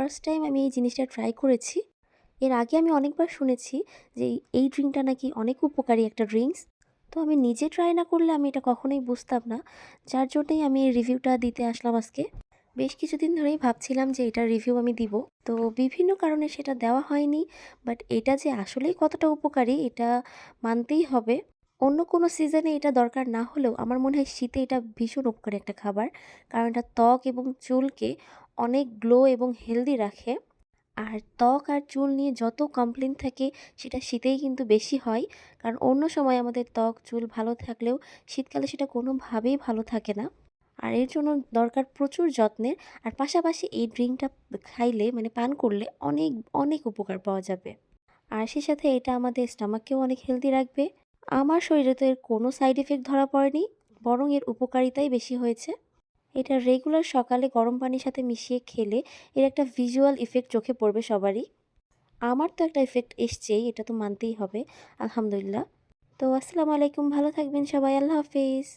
First time আমি এই জিনিসটা ট্রাই করেছি। এর আগে আমি অনেকবার শুনেছি যে এই- ড্রিঙ্কটা নাকি অনেক উপকারী একটা ড্রিঙ্কস। তো আমি নিজে ট্রাই না করলে আমি এটা কখনোই বুঝতাম না। যার জন্যই আমি এই রিভিউটা দিতে আসলাম আজকে। বেশ কিছুদিন ধরেই ভাবছিলাম যে এটার রিভিউ আমি দিব। তো বিভিন্ন কারণে সেটা দেওয়া হয়নি বাট এটা যে আসলেই কতটা উপকারী এটা মানতেই হবে। অন্য কোনো সিজনে এটা দরকার না হলেও আমার মনে হয় শীতে এটা ভীষণ উপকারী একটা খাবার। কারণ এটা ত্বক এবং চুলকে অনেক গ্লো এবং হেলদি রাখে। আর ত্বক আর চুল নিয়ে যত কমপ্লেন থাকে, সেটা শীতেই কিন্তু বেশি হয়। কারণ অন্য সময় আমাদের ত্বক, চুল ভালো থাকলেও শীতকালে সেটা কোনোভাবেই ভালো থাকে না। আর এর জন্য দরকার প্রচুর যত্নের। আর পাশাপাশি এই ড্রিঙ্কটা খাইলে মানে পান করলে অনেক অনেক উপকার পাওয়া যাবে। আর সে সাথে এটা আমাদের স্টামাককেও অনেক হেলদি রাখবে। আমার শরীরে তো এর কোনো সাইড এফেক্ট ধরা পড়েনি, বরং এর উপকারিতাই বেশি হয়েছে। এটা রেগুলার সকালে গরম পানির সাথে মিশিয়ে খেলে এর একটা ভিজুয়াল ইফেক্ট চোখে পড়বে সবারই। আমার তো একটা ইফেক্ট এসছেই, এটা তো মানতেই হবে, আলহামদুলিল্লাহ। তো আসসালামু আলাইকুম, ভালো থাকবেন সবাই, আল্লাহ হাফেজ।